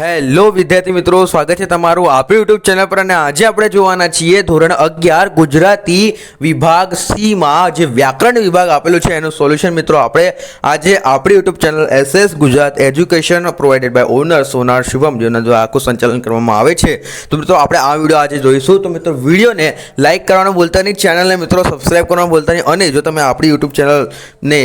Hello વિદ્યાર્થી મિત્રો, સ્વાગત છે તમારું આપણી યુટ્યુબ ચેનલ પર અને આજે આપણે જોવાના છીએ ધોરણ અગિયાર ગુજરાતી વિભાગ સીમાં જે વ્યાકરણ વિભાગ આપેલું છે, એનું સોલ્યુશન મિત્રો આપણે આજે આપણી YouTube channel SS Gujarat education provided by owner Sonar Shubham, જેના દ્વારા આખું સંચાલન કરવામાં આવે છે. તો મિત્રો, આપણે આ વીડિયો આજે જોઈશું. તો મિત્રો, વિડીયોને લાઇક કરવાનું બોલતા નહીં ચેનલને મિત્રો સબસ્ક્રાઇબ કરવાનું બોલતા નહીં. અને જો તમે આપણી યુટ્યુબ ચેનલને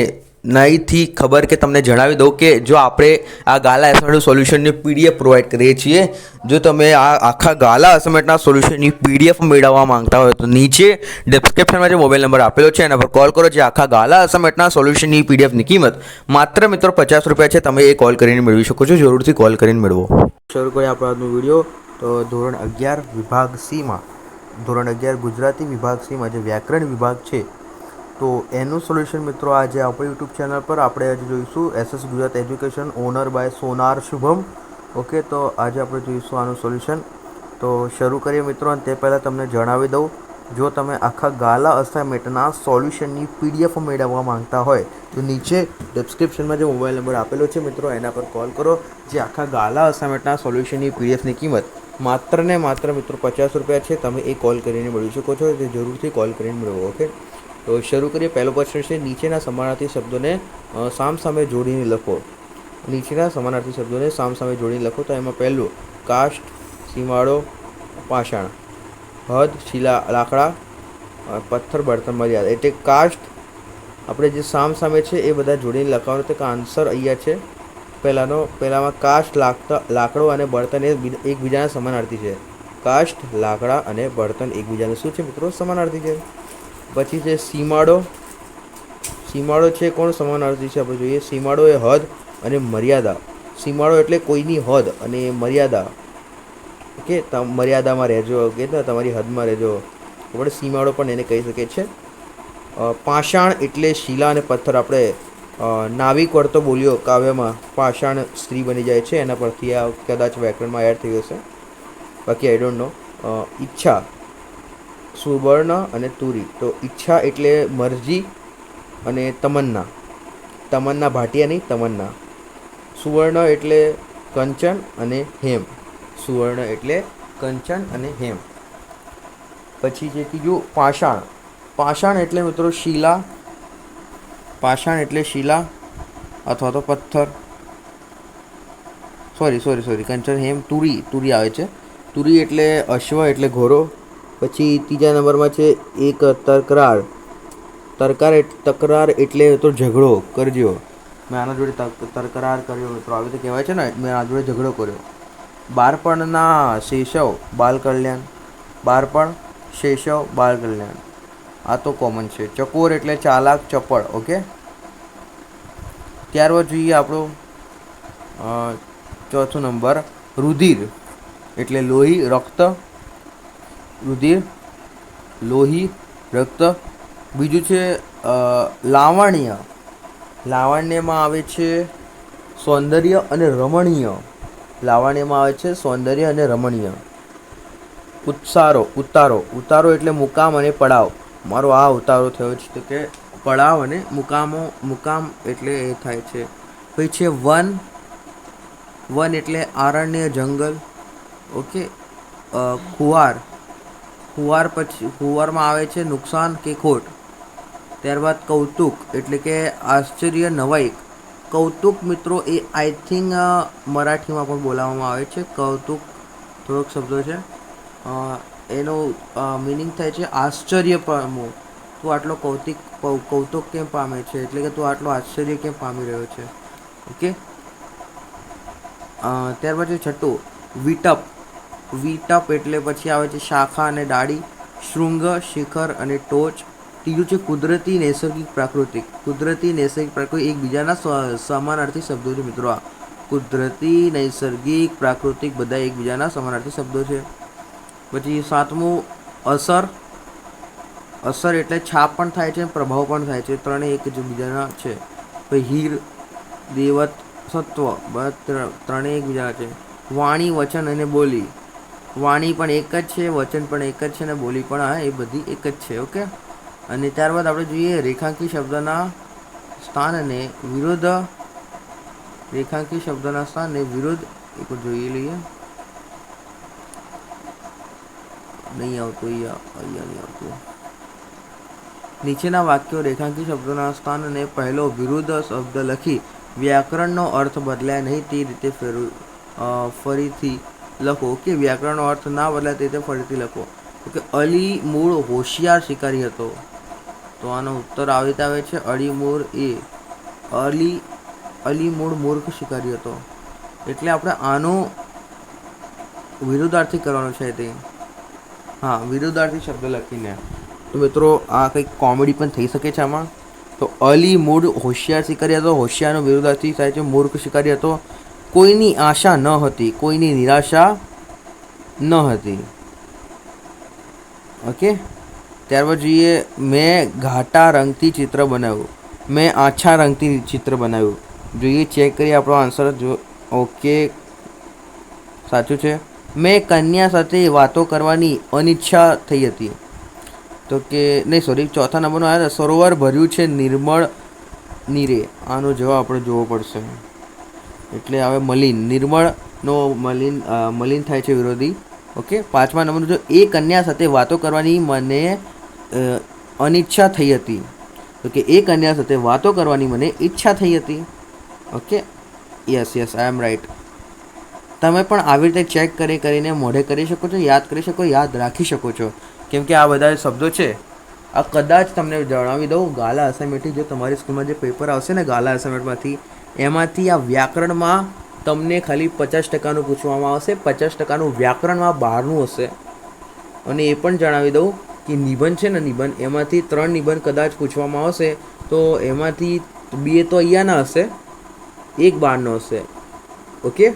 નહીંથી ખબર કે તમને જણાવી દઉં કે જો આપણે આ ગાલા એસાઇનમેન્ટ સોલ્યુશનની પીડીએફ પ્રોવાઈડ કરીએ છીએ, જો તમે આ આખા ગાલા અસાઇનમેન્ટના સોલ્યુશનની પીડીએફ મેળવવા માંગતા હોય તો નીચે ડિસ્ક્રિપ્શનમાં જે મોબાઈલ નંબર આપેલો છે, એના પર કોલ કરો જે આખા ગાલા અસાઇનમેન્ટના સોલ્યુશનની પીડીએફની કિંમત માત્ર મિત્રો પચાસ રૂપિયા છે, તમે એ કોલ કરીને મેળવી શકો છો, જરૂરથી કોલ કરીને મેળવો. શરૂ કરીએ આપણો આજનો વીડિયો તો ધોરણ અગિયાર વિભાગ સીમાં ધોરણ અગિયાર ગુજરાતી વિભાગ સીમાં જે વ્યાકરણ વિભાગ છે તો એનું સોલ્યુશન મિત્રો આજે આપણી યુટ્યુબ ચેનલ પર આપણે આજે જોઈશું. SS Gujarat education owner by Sonar Shubham. Okay તો આજે આપણે જોઈશું આનું સોલ્યુશન તો શરૂ કરીએ મિત્રો અને તે પહેલાં તમને જણાવી દઉં. જો તમે આખા ગાલા અસાઇનમેન્ટના સોલ્યુશનની પીડીએફ મેળવવા માંગતા હોય, તો નીચે ડિસ્ક્રિપ્શનમાં જે મોબાઈલ નંબર આપેલો છે મિત્રો, એના પર કોલ કરો. જે આખા ગાલા અસાઇનમેન્ટના સોલ્યુશનની પીડીએફની કિંમત માત્ર ને માત્ર મિત્રો પચાસ રૂપિયા છે, તમે એ કોલ કરીને મેળવી શકો છો. તે જરૂરથી કોલ કરીને મેળવો ઓકે તો શરૂ કરીએ. પહેલો પ્રશ્ન છે, નીચેના સમાનાર્થી શબ્દોને સામ સામે જોડીને લખો. નીચેના સમાનાર્થી શબ્દોને સામ સામે જોડીને લખો. તો એમાં પહેલું કાષ્ઠ સીમાડો, પાષાણ. હદ, શિલા, લાકડા પથ્થર, બળતણ, મર્યાદા. એટલે કાષ્ઠ આપણે જે સામ સામે છે એ બધા જોડીને લખવાનું તો આન્સર અહીંયા છે. પહેલાંનો, પહેલાંમાં કાષ્ઠ લાકતા, લાકડો અને બળતણ એ એકબીજાના સમાનાર્થી છે. કાષ્ઠ લાકડા અને બળતણ એકબીજાનું શું છે મિત્રો? સમાનાર્થી છે. પછી છે સીમાડો. સીમાડો છે કોણ? સમાનાર્થી છે આપણે જોઈએ. સીમાડો એ હદ અને મર્યાદા. સીમાડો એટલે કોઈની હદ અને મર્યાદા. ઓકે? મર્યાદામાં રહેજો કે તમારી હદમાં રહેજો. આપણે સીમાડો પણ એને કહી શકીએ છીએ. પાષાણ એટલે શિલા અને પથ્થર. આપણે નાવિક વર્તો બોલ્યો કાવ્યમાં, પાષાણ સ્ત્રી બની જાય છે. એના પરથી આ કદાચ વ્યાકરણમાં એડ થઈ હશે. બાકી આઈ ડોન્ટ નો ઈચ્છા. સુવર્ણ અને તુરી. તો ઈચ્છા એટલે મરજી અને તમન્ના. તમન્ના ભાટિયા નહીં, તમન્ના. સુવર્ણ એટલે કંચન અને હેમ. સુવર્ણ એટલે કંચન અને હેમ. પછી જે ત્રીજું પાષાણ. પાષાણ એટલે મિત્રો શિલા. પાષાણ એટલે શિલા અથવા તો પથ્થર. સોરી સોરી સોરી કંચન, હેમ, તુરી. તુરી આવે છે. તુરી એટલે અશ્વ એટલે ઘોડો. પછી ત્રીજા નંબરમાં છે, એક તકરાર તરકાર તકરાર એટલે તો ઝઘડો, કરજો. મેં આના જોડે તક- તકરાર કર્યો, મિત્રો. આવી રીતે કહેવાય છે ને, મેં આ જોડે ઝઘડો કર્યો. બાળપણના શેષવ બાલ કલ્યાણ બાળપણ, શેષવ બાલ કલ્યાણ આ તો કોમન છે. ચકોર એટલે ચાલાક ચપળ, ઓકે? ત્યારબાદ જોઈએ આપણો ચોથો નંબર. રુધિર એટલે લોહી, રક્ત. રુધિર, લોહી, રક્ત. બીજું છે લાવણ્ય. લાવણ્યમાં આવે છે સૌંદર્ય અને રમણીય. લાવણ્યમાં આવે છે સૌંદર્ય અને રમણીય. ઉત્સારો, ઉતારો. ઉતારો એટલે મુકામ અને પડાવ. મારો આ ઉતારો થયો છે કે પડાવ અને મુકામો, મુકામ એટલે એ થાય છે. પછી છે વન. વન એટલે આરણ્ય, જંગલ. ઓકે? ખુવાર ખુવાર પછી હુવારમાં આવે છે નુકસાન કે ખોટ? ત્યારબાદ કૌતુક, એટલે કે આશ્ચર્ય નવાઈ કૌતુક મિત્રો એ આઈ થિંક મરાઠીમાં પણ બોલાવવામાં આવે છે. કૌતુક થોડોક શબ્દો છે. એનો મિનિંગ થાય છે આશ્ચર્ય પામવું તું આટલો કૌતિક કૌતુક કેમ પામે છે? એટલે કે તું આટલો આશ્ચર્ય કેમ પામી રહ્યો છે? ઓકે? ત્યારબાદ ત્યાર પછી છઠ્ઠું, વિટપ. વિટપ એટલે પછી આવે છે શાખા અને ડાળી, શૃંગ, શિખર અને ટોચ. ત્રીજું છે કુદરતી નૈસર્ગિક પ્રાકૃતિક. કુદરતી નૈસર્ગિક પ્રાકૃતિક એકબીજાના સમાનાર્થી શબ્દો છે મિત્રો આ. કુદરતી નૈસર્ગિક પ્રાકૃતિક બધા એકબીજાના સમાનાર્થી શબ્દો છે. પછી સાતમું, અસર. અસર એટલે છાપ પણ થાય છે પ્રભાવ પણ થાય છે. ત્રણેય એક જ બીજાના છે. પછી હીર દેવત સત્વ ત્રણેય એકબીજાના છે. વાણી, વચન અને બોલી. વાણી પણ એક જ છે, વચન પણ એક જ છે અને બોલી પણ એ બધી એક જ છે, ઓકે? અને ત્યારબાદ આપણે જોઈએ રેખાંકી શબ્દના સ્થાન અને વિરોધ, રેખાંકી શબ્દના સ્થાનને વિરોધ એક જોઈ લઈએ. નહીં આવતું, અહીંયા અહીંયા નહીં આવતું. નીચેના વાક્યો રેખાંકી શબ્દોના સ્થાન અને પહેલો વિરુદ્ધ શબ્દ લખી, વ્યાકરણનો અર્થ બદલાય નહીં, તે રીતે ફેરવું ફરીથી લખો કે વ્યાકરણનો અર્થ ના બદલાય તે રીતે ફરીથી લખો. તો કે અલી મૂળ હોશિયાર શિકારી હતો. તો આનો ઉત્તર આવી રીતે આવે છે, અલી મૂળ એ, અલી અલી મૂળ મૂર્ખ શિકારી હતો. એટલે આપણે આનો વિરુદ્ધાર્થી કરવાનો છે તે. હા, વિરુદ્ધાર્થી શબ્દ લખીને. તો મિત્રો, આ કંઈક કોમેડી પણ થઈ શકે છે આમાં. તો અલી મૂળ હોશિયાર શિકારી હતો, હોશિયારનો વિરુદ્ધાર્થી થાય છે, મૂર્ખ શિકારી હતો. કોઈની આશા ન હતી, કોઈની નિરાશા ન હતી. ઓકે? ત્યારબાદ જોઈએ, મેં ઘાટા રંગથી ચિત્ર બનાવ્યું. મેં આછા રંગથી ચિત્ર બનાવ્યું. જોઈએ ચેક કરીએ આપણો આન્સર જો. ઓકે. સાચું છે. મેં કન્યા સાથે વાતો કરવાની અનિચ્છા થઈ હતી. તો કે, નહીં સોરી ચોથા નંબરનો આવ્યો સરોવર ભર્યું છે નિર્મળ નીરે. આનો જવાબ આપણે જોવો પડશે. એટલે હવે મલિન, નિર્મળનો મલિન મલિન થાય છે વિરોધી. ઓકે? પાંચમા નંબરનું જો એ કન્યા સાથે વાતો કરવાની મને અનિચ્છા થઈ હતી. તો કે એ કન્યા સાથે વાતો કરવાની મને ઈચ્છા થઈ હતી. Okay? Yes yes, I am right. તમે પણ આવી રીતે ચેક કરી કરીને મોઢે કરી શકો છો, યાદ કરી શકો, યાદ રાખી શકો છો. કેમ કે આ બધા શબ્દો છે. આ કદાચ તમને જણાવી દઉં, ગાલા અસાઇનમેન્ટથી જો તમારી સ્કૂલમાં જે પેપર આવશે ને ગાલા અસાઇનમેન્ટમાંથી એમાંથી આ વ્યાકરણમાં તમને ખાલી પચાસ ટકાનું પૂછવામાં આવશે, પચાસ ટકાનું વ્યાકરણમાં બહારનું હશે. અને એ પણ જણાવી દઉં કે નિબંધ છે ને નિબંધ, એમાંથી ત્રણ નિબંધ કદાચ પૂછવામાં આવશે, તો એમાંથી બે તો અહીંયાના હશે, એક બહારનો હશે. ઓકે?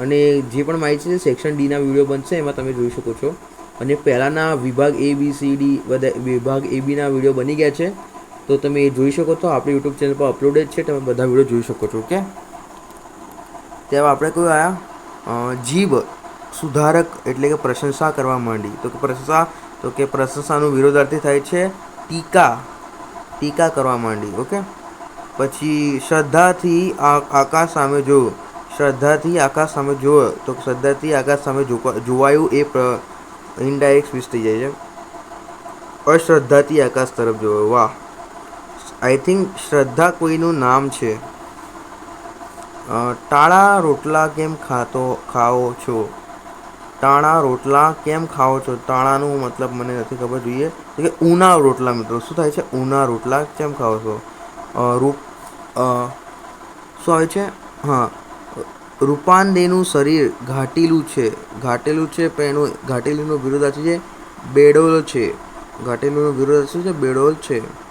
અને જે પણ માહિતી છે સેક્શન ડીના વીડિયો બનશે એમાં તમે જોઈ શકો છો. અને પહેલાંના વિભાગ એ બી સી ડી બધા વિભાગ એ બીના વીડિયો બની ગયા છે. તો તમે એ જોઈ શકો છો આપણી યુટ્યુબ ચેનલ પર અપલોડેડ છે, તમે બધા વીડિયો જોઈ શકો છો ઓકે ત્યાં આપણે કયું આવ્યા જીભ સુધારક એટલે કે પ્રશંસા કરવા માંડી. તો કે પ્રશંસા, તો કે પ્રશંસાનું વિરોધાર્થી થાય છે, ટીકા ટીકા કરવા માંડી ઓકે પછી શ્રદ્ધાથી આકાશ સામે જોવું શ્રદ્ધાથી આકાશ સામે જોવો તો શ્રદ્ધાથી આકાશ સામે જોવા- જોવાયું એ ઇનડાયરેક્ટ સ્વિચ થઈ જાય છે. અશ્રદ્ધાથી આકાશ તરફ જોવો વાહ. આઈ થિંક શ્રદ્ધા કોઈનું નામ છે. ટાળા રોટલા કેમ ખાતો, ખાઓ છો? ટાણા રોટલા કેમ ખાઓ છો? ટાણાનું મતલબ મને નથી ખબર જોઈએ. કે ઊના રોટલા મિત્રો, શું થાય છે? ઊના રોટલા કેમ ખાઓ છો? રૂપ શું આવે છે? હા. રૂપાંદેનું શરીર ઘાટેલું છે. ઘાટેલું છે પણ એનું, ઘાટેલુંનો વિરોધાર્થી છે બેડોલ છે. ઘાટેલીનું વિરોધાર્થી છે? બેડોલ છે.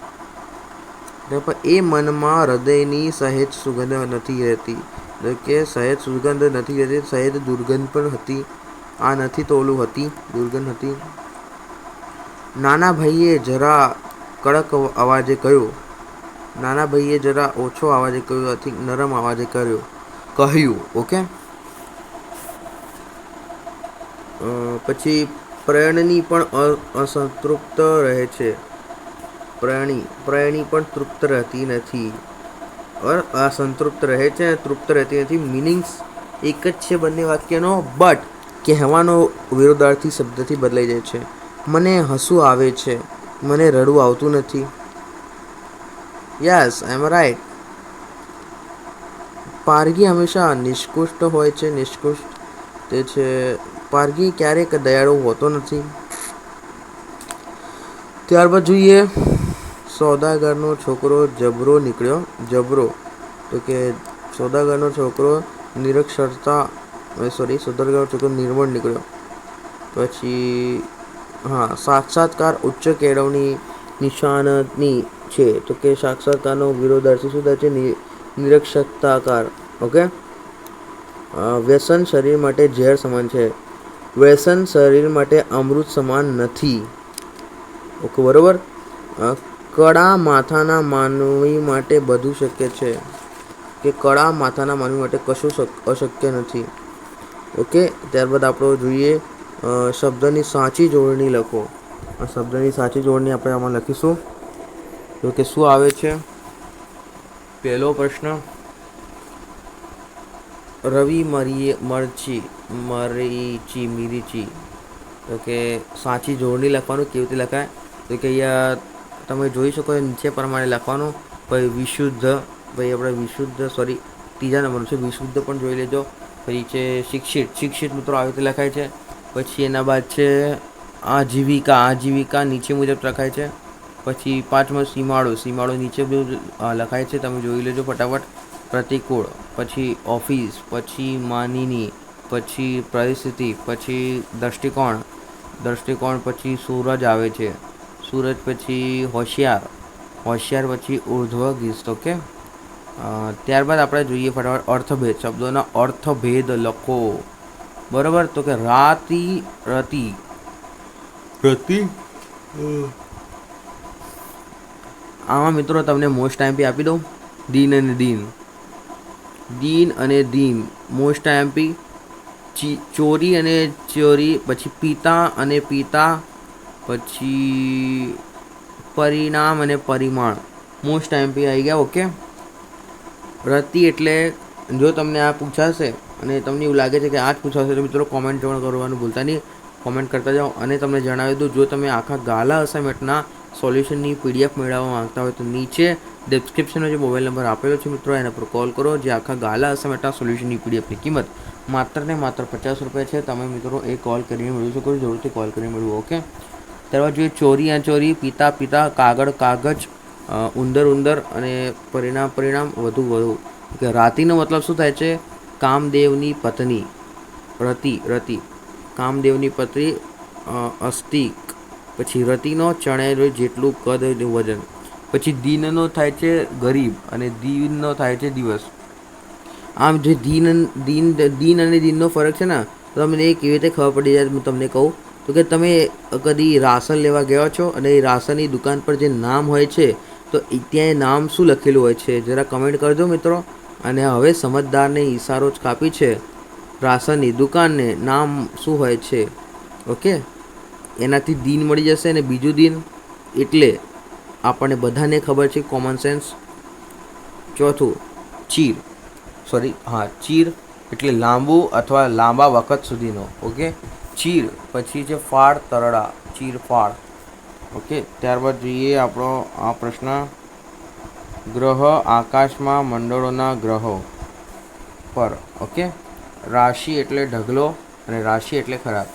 પણ એ મનમાં હૃદયની સહેજ સુગંધ નથી રહેતી. કે સહેજ સુગંધ નથી રહેતી, સહેજ દુર્ગંધ પણ હતી. આ નથી તો ઓલું હતી, દુર્ગંધ હતી. નાના ભાઈએ જરા કડક અવાજે કહ્યું, નાના ભાઈએ જરા ઓછો અવાજે કહ્યું આથી નરમ અવાજે કર્યો. કહ્યું, ઓકે? પછી પ્રયણની પણ અસંતૃપ્ત રહે છે. પ્રયાણી પ્રાણી પણ તૃપ્ત રહેતી નથી. આ સંતૃપ્ત રહે છે તૃપ્ત રહેતી નથી. મિનિંગ્સ એક જ છે બંને વાક્યનો બટ કહેવાનો વિરોધાર્થી શબ્દથી બદલાઈ જાય છે. મને હસવું આવે છે. મને રડવું આવતું નથી. Yes I am right Pargi હંમેશા નિષ્કૃષ્ટ હોય છે, નિષ્કૃષ્ટ તે છે. પારગી ક્યારેક દયાળુ હોતો નથી. ત્યારબાદ જોઈએ સોદાગરનો છોકરો જબરો નીકળ્યો. જબરો, તો કે સોદાગરનો છોકરો નિરક્ષરતા સોરી સોદાગરનો છોકરો નિર્મળ નીકળ્યો. પછી, હા, સાક્ષાત્કાર ઉચ્ચ કેળવણી નિશાનની છે. તો કે સાક્ષાત્કારનો વિરોધાર્થી શું થાય છે? નિરક્ષરતાકાર ઓકે વ્યસન શરીર માટે ઝેર સમાન છે. વ્યસન શરીર માટે અમૃત સમાન નથી. ઓકે બરોબર? કળા માથાના માનવી માટે બધું શક્ય છે. કે કળા માથાના માનવી માટે કશું શક- અશક્ય નથી. ઓકે, ત્યારબાદ આપણો જોઈએ શબ્દની સાચી જોડણી લખો. આ શબ્દની સાચી જોડણી આપણે આમાં લખીશું. તો કે શું આવે છે? પહેલો પ્રશ્ન. રવિ મરી મરચી મરીચી મિરીચી તો કે સાચી જોડણી લખવાનું કેવી રીતે લખાય? તો કે અહીંયા તમે જોઈ શકો નીચે પ્રમાણે લખવાનું, પછી વિશુદ્ધ ભાઈ આપણે વિશુદ્ધ સોરી ત્રીજા નંબરનું છે, વિશુદ્ધ પણ જોઈ લેજો. પછી છે શિક્ષિત શિક્ષિત મિત્રો આવી રીતે લખાય છે. પછી એના બાદ છે આજીવિકા આજીવિકા નીચે મુજબ લખાય છે. પછી પાંચમો સીમાડો સીમાડો નીચે બધું લખાય છે. તમે જોઈ લેજો ફટાફટ. પ્રતિકૂળ, પછી ઓફિસ, પછી માનીની, પછી પરિસ્થિતિ, પછી દૃષ્ટિકોણ દૃષ્ટિકોણ પછી સૂરજ આવે છે. સૂરજ પછી હોશિયાર. હોશિયાર પછી ઉર્ધ્વ ગીસ્ત ઓકે ત્યારબાદ આપણે જોઈએ ફટાફટ અર્થભેદ. શબ્દોના અર્થભેદ લખો. બરાબર? તો કે રાતિ રતિ. રતિ? આમાં મિત્રો તમને મોસ્ટ ટાઈમ આપી દઉં. દિન અને દિન. દિન અને દિન. મોસ્ટ આઈએમપી ચી ચોરી અને ચોરી પછી પિતા અને પિતા પછી પરિણામ અને પરિમાણ. મોસ્ટ એમપી આવી ગયા ઓકે રતિ એટલે જો તમને આ પૂછાશે અને તમને એવું લાગે છે કે આ જ પૂછાશે, તો મિત્રો કોમેન્ટ જોણ કરવાનું ભૂલતા નહીં. કોમેન્ટ કરતા જાઓ અને તમને જણાવી દઉં, જો તમે આખા ગાલા અસાઇનમેન્ટના સોલ્યુશનની પીડીએફ મેળવવા માંગતા હોય તો નીચે ડિસ્ક્રિપ્શનમાં જે મોબાઈલ નંબર આપેલો છે મિત્રો, એના પર કોલ કરો. જે આખા ગાલા અસાઇનમેન્ટના સોલ્યુશનની પીડીએફની કિંમત માત્ર ને માત્ર પચાસ રૂપિયા છે, તમે મિત્રો એ કોલ કરીને મેળવી શકો છો, જરૂરથી કોલ કરીને મેળવો ઓકે ત્યારબાદ જોઈએ ચોરી આ ચોરી, પિતા પિતા, કાગળ, કાગજ ઉંદર ઉંદર અને પરિણામ પરિણામ વધુ વધુ. કે રાતીનો મતલબ શું થાય છે? કામદેવની પત્ની, રતિ રતિ. કામદેવની પત્ની અસ્તિક. પછી રતિનો ચણેલો જેટલું કદ વજન. પછી દિનનો થાય છે ગરીબ અને દિનનો થાય છે દિવસ. આમ જે દિન દિન દિન અને દિનનો ફરક છે ને, તો તમને એ કેવી રીતે ખબર પડી જાય? હું તમને કહું. તો કે તમે કદી રાશન લેવા ગયા છો અને એ રાશનની દુકાન પર જે નામ હોય છે, તો ત્યાં એ નામ શું લખેલું હોય છે? જરા કમેન્ટ કરજો મિત્રો. અને હવે સમજદારને ઈશારો જ કાપી છે. રાશનની દુકાનને નામ શું હોય છે? ઓકે? એનાથી દિન મળી જશે અને બીજું દિન? એટલે આપણને બધાને ખબર છે કોમન સેન્સ ચોથું, ચીર. સોરી હા, ચીર એટલે લાંબુ અથવા લાંબા વખત સુધીનો. ઓકે? ચીર, પછી છે ફાળ તરડા, ચીર ફાળ ઓકે, ત્યારબાદ જોઈએ આપણો આ પ્રશ્ન. ગ્રહ આકાશમાં મંડળોના ગ્રહો પર, ઓકે? રાશિ એટલે ઢગલો અને રાશિ એટલે ખરાબ.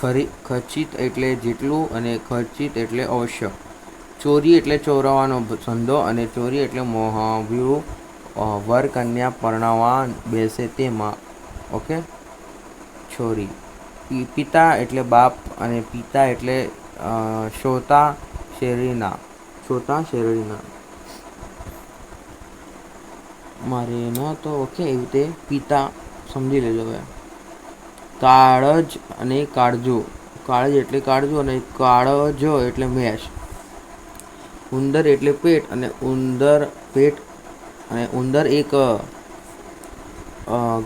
ખરી, ખચિત એટલે જેટલું અને ખર્ચિત એટલે અવશ્ય. ચોરી એટલે ચોરાવાનો સંધો અને ચોરી એટલે મોહવ્યુ વર કન્યા પરણાવવા બેસે તેમાં, ઓકે? પિ- પિતા એટલે બાપ અને પિતા એટલે શ્રોતા શેરડીના શ્રોતા શેરડીના મારે ન તો ઓકે એવી રીતે પિતા સમજી લેજો હવે. કાળજ અને કાળજો. કાળજ એટલે કાળજો અને કાળજો એટલે મેષ. ઉંદર એટલે પેટ અને ઉંદર પેટ અને ઉંદર એક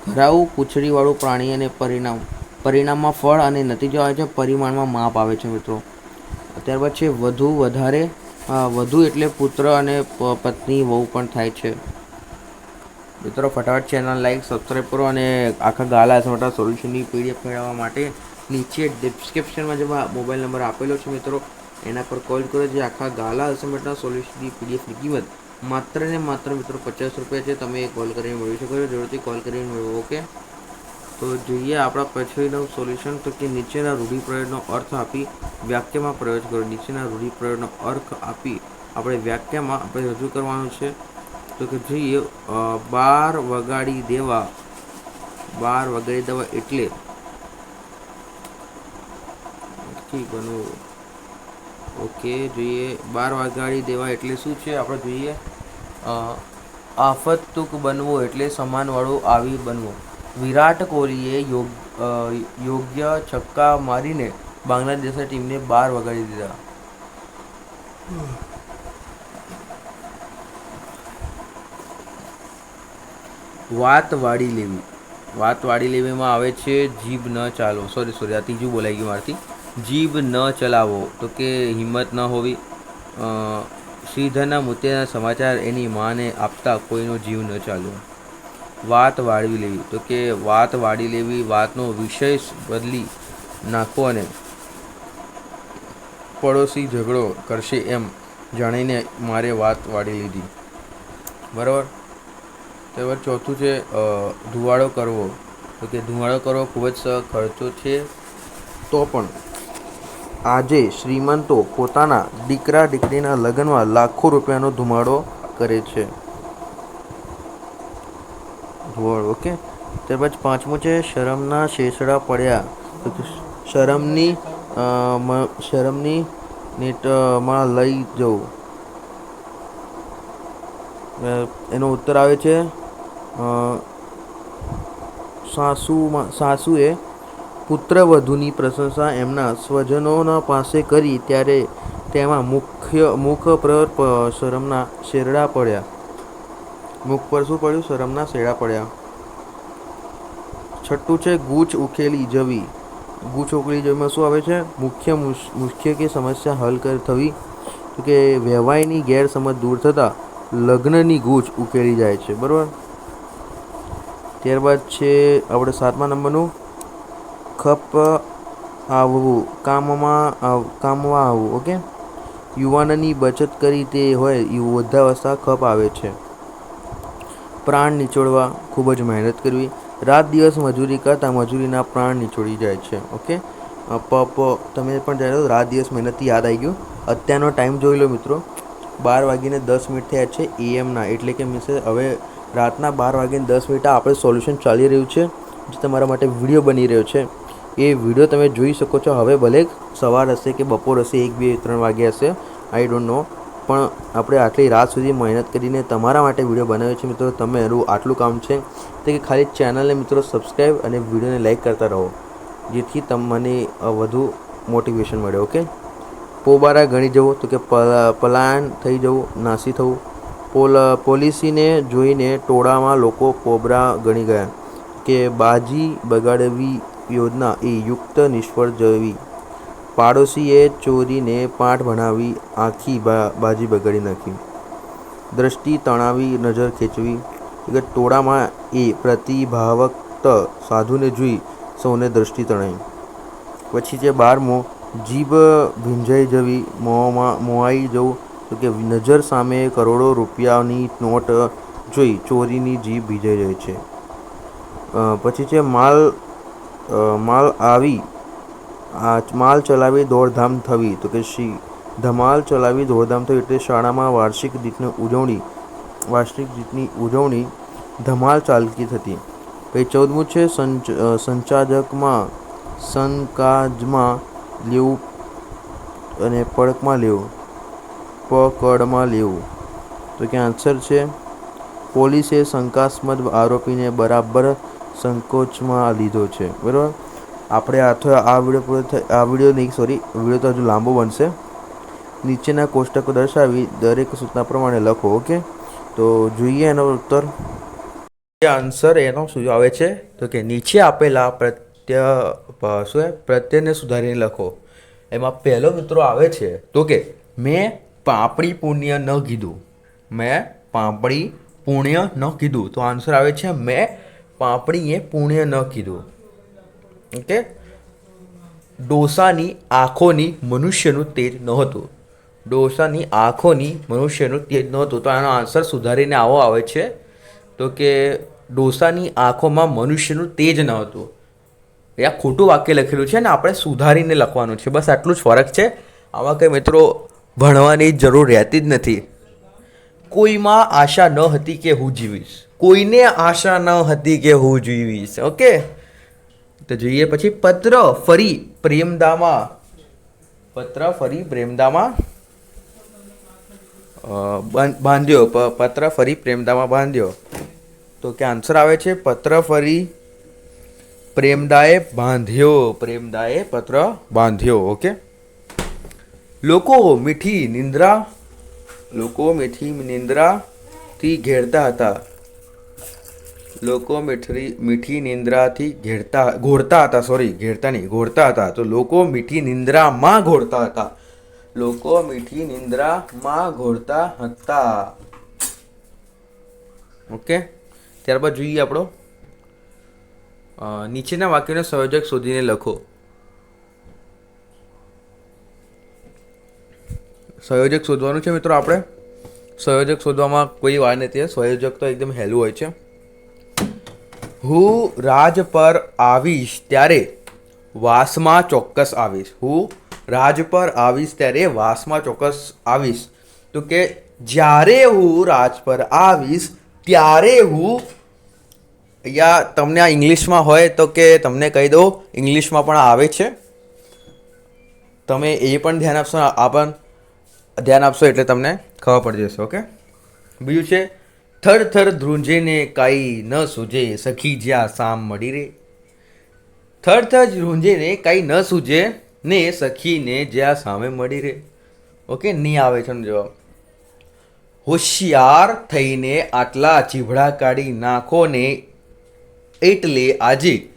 ઘરાવું પૂંછડીવાળું પ્રાણી અને પરિણામ. પરિણામમાં ફળ અને નતીજો આવે છે, પરિમાણમાં માપ આવે છે મિત્રો. ત્યારબાદ છે, વધુ, વધારે વધુ એટલે પુત્ર અને પત્ની, વહુ પણ થાય છે. મિત્રો, ફટાફટ ચેનલ લાઈક સબસ્ક્રાઈબ કરો અને આખા ગાલા મોટા સોલ્યુશનની પીડીએફ મેળવવા માટે નીચે ડિસ્ક્રિપ્શનમાં જે મોબાઈલ નંબર આપેલો છે મિત્રો, એના પર કોલ કરો. જે આખા ગાલા અસમેટના સોલ્યુશનની પીડીએફની કિંમત માત્ર ને માત્ર મિત્રો પચાસ રૂપિયા છે, તમે કોલ કરીને મેળવી શકો છો. જરૂરથી કોલ કરીને મેળવો ઓકે તો જોઈએ આપણા પછીનું સોલ્યુશન તો કે નીચેના રૂઢિપ્રયોગનો અર્થ આપી વાક્યમાં પ્રયોગ કરો નીચેના રૂઢિપ્રયોગનો અર્થ આપી આપણે વાક્યમાં આપણે રજૂ કરવાનું છે. તો કે જોઈએ બાર વગાડી દેવા. બાર વગાડી દેવા એટલે બનવું. ઓકે જોઈએ બાર વગાડી દેવા એટલે શું છે? આપણે જોઈએ અ, આફતુક બનવું એટલે સમાનવાળું આવી બનવું. વિરાટ કોહલીએ યોગ યોગ્ય છક્કા મારીને બાંગ્લાદેશની ટીમને બહાર વગાડી દીધા. વાત વાળી લેવી. વાત વાળી લેવીમાં આવે છે, જીભ ન ચાલો. સોરી સોરી આ ત્રીજું બોલાઈ ગયું મારથી. જીભ ન ચલાવો, તો કે હિંમત ન હોવી. શ્રીધરના મુદ્દેના સમાચાર એની માને આપતા કોઈનો જીવ ન ચાલવો વાત વાળવી લેવી. તો કે વાત વાળી લેવી, વાતનો વિષય બદલી નાખવો અને પડોશી ઝઘડો કરશે એમ જાણીને મારે વાત વાળી લીધી. બરાબર? ત્યારબાદ ચોથું છે ધુવાળો કરવો. તો કે ધુવાળો કરવો ખૂબ જ ખર્ચો છે, તો પણ આજે શ્રીમંતો પોતાના દીકરા દીકરીના લગ્નમાં લાખો રૂપિયાનો ધુમાડો કરે છે. ધુવાડો ઓકે ત્યારબાદ પાંચમું છે, શરમના શેષડા પડ્યા. શરમની શરમની નેટમાં લઈ જવું એનો ઉત્તર આવે છે સાસુમાં સાસુએ પુત્રવધુની પ્રશંસા એમના સ્વજનોના પાસે કરી, ત્યારે તેમાં મુખ્ય, મુખ પર શરમના શેરડા પડ્યા. મુખ પર શું પડ્યું? શરમના શેડા પડ્યા. છઠ્ઠું છે, ગૂંચ ઉકેલી જવી. ગૂંચ ઉકેલી જવીમાં શું આવે છે? મુખ્ય મુખ્ય કે સમસ્યા હલ કર, થવી. તો કે વ્યવહારની ગેરસમજ દૂર થતાં લગ્નની ગૂંચ ઉકેલી જાય છે. બરાબર? ત્યારબાદ છે, આપણે સાતમા નંબરનું. ખપ આવવું, કામમાં કામમાં આવવું, ઓકે? યુવાનની બચત કરી તે હોય એ વૃદ્ધાવસ્થા ખપ આવે છે. પ્રાણ નિચોડવા ખૂબ જ મહેનત કરવી. રાત દિવસ મજૂરી કરતાં મજૂરીના પ્રાણ નીચોડી જાય છે, ઓકે? પ પ, તમે પણ જાણો રાત દિવસ મહેનતથી યાદ આવી ગયું. અત્યારનો ટાઈમ જોઈ લો મિત્રો. બાર વાગીને દસ મિનિટ થયા છે એએમના એટલે કે મીન્સ હવે રાતના બાર વાગીને દસ મિનિટ આપણે સોલ્યુશન ચાલી રહ્યું છે, જે તમારા માટે વીડિયો બની રહ્યો છે. એ વીડિયો તમે જોઈ શકો છો. હવે ભલે સવાર હશે કે બપોર હશે, એક, બે, ત્રણ વાગે હશે આઈ ડોન્ટ નો પણ આપણે આટલી રાત સુધી મહેનત કરીને તમારા માટે વીડિયો બનાવ્યો છે, મિત્રો. તમે એનું આટલું કામ છે તે કે ખાલી ચેનલને, મિત્રો સબસ્ક્રાઈબ અને વિડીયોને લાઈક કરતા રહો, જેથી તમને વધુ મોટિવેશન મળે ઓકે પોબારા ગણી જવું તો કે પલા- પલાયન થઈ જવું, નાસી થવું. પોલ, પોલિસીને જોઈને ટોળામાં લોકો પોબરા ગણી ગયા કે બાજી બગાડવી યોજના એ યુક્ત નિષ્ફળ જવી. પાડોશીએ ચોરીને પાઠ ભણાવી, આખી બાજી બગાડી નાખી. દ્રષ્ટિ તણાવી, નજર ખેંચવી. કે ટોળામાં એ પ્રતિભાવક સાધુને જોઈ સૌને દ્રષ્ટિ તણાઈ. પછી છે બારમો જીભ ભીંજાઈ જવી, મોંમાં મોવાઈ જવું, તો કે નજર સામે કરોડો રૂપિયાની નોટ જોઈ ચોરીની જીભ ભીંજાઈ જાય છે. પછી છે માલ માલ આવી માલ ચલાવી દોડધામ થવી. તો કે શી ધમાલ ચલાવી દોડધામ થવી એટલે શાળામાં વાર્ષિક રીતની ઉજવણી, વાર્ષિક રીતની ઉજવણી ધમાલ ચાલતી થતી. પછી ચૌદમું છે સંચ સંચાજકમાં, સંકાજમાં લેવું અને પડકમાં લેવું. પકડમાં લેવું. તો કે આન્સર છે, પોલીસે શંકાસ્પદ આરોપીને બરાબર સંકોચમાં લીધો છે. બરાબર? આપણે આ આ વીડિયો પૂરો થાય આ વીડિયો નહીં સોરી વીડિયો તો હજુ લાંબો બનશે. નીચેના કોષ્ટકો દર્શાવી દરેક સૂચના પ્રમાણે લખો, ઓકે? તો જોઈએ એનો ઉત્તર. આન્સર એનો શું આવે છે? તો કે નીચે આપેલા પ્રત્ય શું પ્રત્યયને સુધારીને લખો. એમાં પહેલો મિત્રો આવે છે, તો કે, મેં પાપડી પુણ્ય ન કીધું. મેં પાપડી પુણ્ય ન કીધું. તો આન્સર આવે છે, મેં પાપડીએ પુણ્ય ન કીધું. ઓકે? ડોસાની આંખોની મનુષ્યનું તેજ નહોતું. ડોસાની આંખોની મનુષ્યનું તેજ નહોતું. તો આનો આન્સર સુધારીને આવો આવે છે. તો કે ડોસાની આંખોમાં મનુષ્યનું તેજ ન હતું. એ આ ખોટું વાક્ય લખેલું છે ને આપણે સુધારીને લખવાનું છે. બસ આટલું જ ફરક છે. આમાં કંઈ મિત્રો ભણવાની જરૂર રહેતી જ નથી. કોઈમાં આશા ન હતી કે હું જીવીશ. કોઈને આશા ન હતી કે હું જીવીશ. ઓકે? તો જોઈએ પછી પત્ર ફરી પ્રેમદામાં. પત્ર ફરી પ્રેમદામાં. બાંધ્યો પત્ર ફરી પ્રેમદામાં બાંધ્યો. તો કે આન્સર આવે છે પત્ર ફરી પ્રેમદાએ બાંધ્યો. પ્રેમદાએ પત્ર બાંધ્યો, ઓકે? લોકો મીઠી નિંદ્રા, લોકો મીઠી નિંદ્રાથી ઘેરતા હતા. લોકો મીઠરી મીઠી નિંદ્રાથી ઘેરતા ઘોરતા હતા સોરી ઘેરતા નહીં, ઘોરતા હતા. તો લોકો મીઠી નિંદ્રામાં ઘોરતા હતા. લોકો મીઠી નિંદ્રામાં ઘોરતા હતા. ઓકે? ત્યારબાદ જોઈએ આપણો. નીચેના વાક્યોને સંયોજક શોધીને લખો. સંયોજક શોધવાનું છે મિત્રો આપણે? સંયોજક શોધવામાં કોઈ વાર નથી. સંયોજક તો એકદમ હેલું હોય છે. હું રાજ પર આવીશ ત્યારે વાસમાં ચોક્કસ આવીશ. હું રાજ પર આવીશ ત્યારે વાસમાં ચોક્કસ આવીશ. તો કે જ્યારે હું રાજ પર આવીશ ત્યારે હું અહીંયા તમને આ ઇંગ્લિશમાં હોય તો કે તમને કહી દઉં, ઇંગ્લિશમાં પણ આવે છે. તમે એ પણ ધ્યાન આપશો, આ પણ ધ્યાન આપશો એટલે તમને ખબર પડી જશે, ઓકે? બીજું છે થર થર ધ્રુંજેને કાંઈ ન સૂજે, સખી જ્યાં સામ મળી રે. થર થર ધ્રુંજેને કાંઈ ન સૂજે ને સખીને જ્યાં સામે મળી રે. ઓકે નહીં આવે છે જવાબ. હોશિયાર થઈને આટલા ચીભડા કાઢી નાખો ને એટલે આજે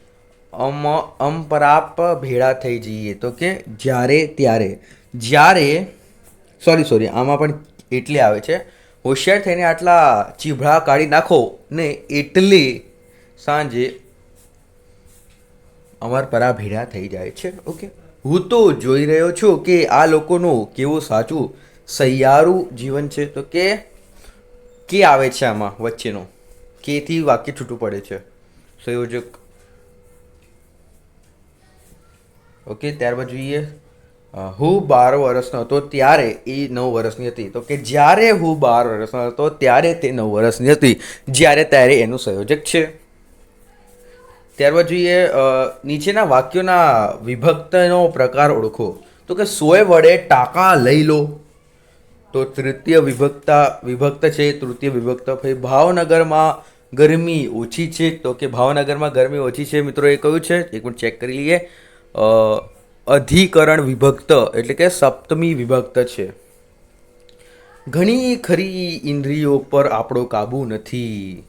અમ અંપરાપ ભેળા થઈ જઈએ. તો કે જ્યારે, ત્યારે. જ્યારે સોરી સોરી આમાં પણ એટલે આવે છે. હોશિયાર થઈને આટલા ચીભડા કાઢી નાખો ને એટલે સાંજે અમાર પરા ભેડા થઈ જાય છે ઓકે હું તો જોઈ રહ્યો છું કે આ લોકોનું કેવું સાચું સહિયારું જીવન છે. તો કે કે આવે છે આમાં વચ્ચેનો? કેથી વાક્ય છૂટું પડે છે? સંયોજક. ઓકે ત્યારબાદ જોઈએ. હું બાર વર્ષનો હતો ત્યારે એ નવ વર્ષની હતી. તો કે જ્યારે હું બાર વર્ષનો હતો ત્યારે તે નવ વર્ષની હતી. જ્યારે ત્યારે એનું સંયોજક છે. ત્યારબાદ જોઈએ નીચેના વાક્યોના વિભક્તનો પ્રકાર ઓળખો. તો કે સોય વડે ટાંકા લઈ લો. તો તૃતીય વિભક્તા, વિભક્ત છે, તૃતીય વિભક્ત. પછી ભાવનગરમાં ગરમી ઓછી છે. તો કે ભાવનગરમાં ગરમી ઓછી છે, મિત્રો, એ કયું છે? એક મિનિટ ચેક કરી લઈએ. અધિકરણ વિભક્ત એટલે કે સપ્તમી વિભક્ત છે. ઘણી ખરી ઇન્દ્રિયો પર આપણો કાબુ નથી.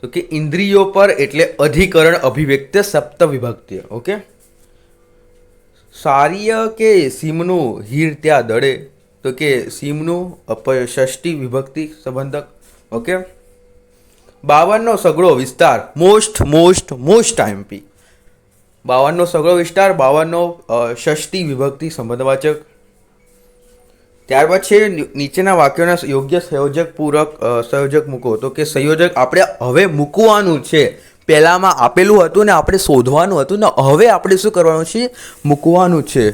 તો કે ઇન્દ્રિયો પર એટલે અધિકરણ અભિવ્યક્ત સપ્ત વિભક્તિ, ઓકે? સારીય કે સીમનું હીર ત્યાં દડે તો કે સીમનું અપય ષષ્ઠી વિભક્તિ સંબંધક, ઓકે? બાવનનો સગળો વિસ્તાર મોસ્ટ મોસ્ટ મોસ્ટ આઈએમપી બાવનનો સગળો વિસ્તાર બાવનનો અ, વિભક્તિ સંબંધવાચક. ત્યારબાદ છે નીચેના વાક્યોના યોગ્ય સંયોજક પૂરક સંયોજક મૂકો. તો કે સંયોજક આપણે હવે મૂકવાનું છે. પહેલાંમાં આપેલું હતું ને આપણે શોધવાનું હતું ને હવે આપણે શું કરવાનું છે? મૂકવાનું છે.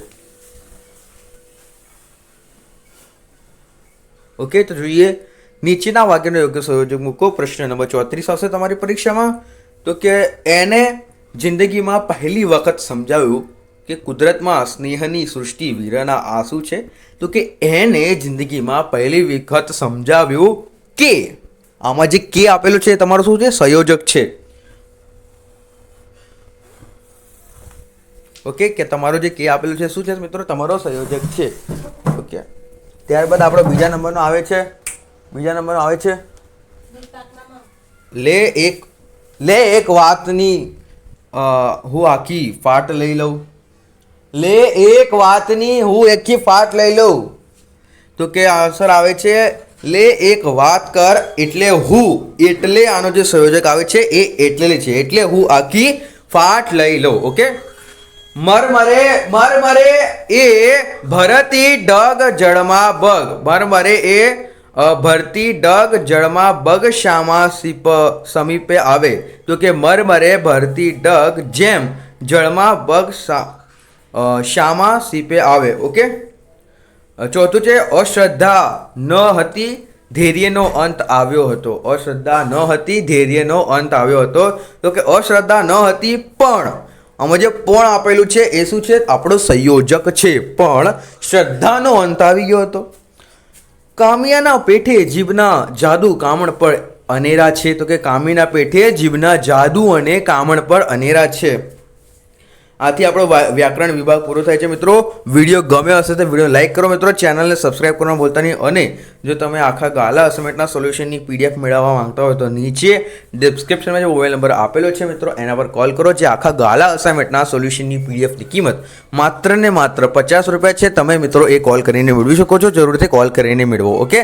ઓકે તો જોઈએ. નીચેના વાક્યનો યોગ્ય સંયોજક મૂકો. પ્રશ્ન નંબર ચોત્રીસ આવશે તમારી પરીક્ષામાં. તો કે એને જિંદગીમાં પહેલી વખત સમજાવ્યું કે કુદરતમાં સ્નેહની સૃષ્ટિ વીરના આંસુ છે, તો કે એને જિંદગીમાં પહેલી વખત સમજાવ્યું કે. આમાં જે કે આપેલું છે તમારું શું છે? સંયોજક છે. ઓકે કે તમારો જે કે આપેલું છે, શું છે મિત્રો? તમારો સંયોજક છે. ઓકે ત્યારબાદ આપણો બીજા નંબરનો આવે છે. બીજા નંબરનો આવે છે. લે એક લે એક વાતની હું આખી ફાટ લઈ લઉં. લે એક વાતની હું એકી ફાટ લઈ લઉં. તો કે આન્સર આવે છે, લે એક વાત કર એટલે હું, એટલે આનો જે સંયોજક આવે છે એ એટલે છે, એટલે હું આખી ફાટ લઈ લઉં, ઓકે? મરમરે મરમરે એ ભરતી ડગ જળમાં બગ. મરમરે એ ભરતી ડગ જળમાં બગ શામાં સીપ સમીપે આવે. તો કે મરમરે ભરતી ડગ જેમ જળમાં બગ શામાં સીપે આવે. ઓકે? ચોથું છે, અશ્રદ્ધા ન હતી, ધૈર્યનો અંત આવ્યો હતો. અશ્રદ્ધા ન હતી, ધૈર્યનો અંત આવ્યો હતો. તો કે અશ્રદ્ધા ન હતી, પણ આમાં જે પણ આપેલું છે, એ શું છે? આપણો સંયોજક છે. પણ શ્રદ્ધાનો અંત આવી ગયો હતો. કામિયાના પેઠે જીભના જાદુ કામણ પર અનેરા છે. તો કે કામીના પેઠે જીભના જાદુ અને કામણ પર અનેરા છે. આથી આપણો વ્યાકરણ વિભાગ પૂરો થાય છે મિત્રો. વીડિયો ગમ્યો હશે તો વીડિયો લાઈક કરો મિત્રો. ચેનલને સબસ્ક્રાઇબ કરવાનું ભૂલતા નહીં. અને જો તમે આખા ગાલા અસમેટના સોલ્યુશનની પીડીએફ મેળવવા માંગતા હોય તો નીચે ડિસ્ક્રિપ્શનમાં જે મોબાઈલ નંબર આપેલો છે મિત્રો, એના પર કોલ કરો. જે આખા ગાલા અસાઇનમેન્ટના સોલ્યુશનની પીડીએફની કિંમત માત્ર ને માત્ર પચાસ રૂપિયા છે. તમે મિત્રો એ કોલ કરીને મેળવી શકો છો. જરૂરથી કોલ કરીને મેળવો ઓકે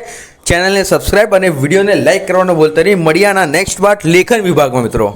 ચેનલને સબસ્ક્રાઇબ અને વિડીયોને લાઈક કરવાનું ભૂલતા નહીં. મળ્યાના નેક્સ્ટ પાર્ટ લેખન વિભાગમાં મિત્રો.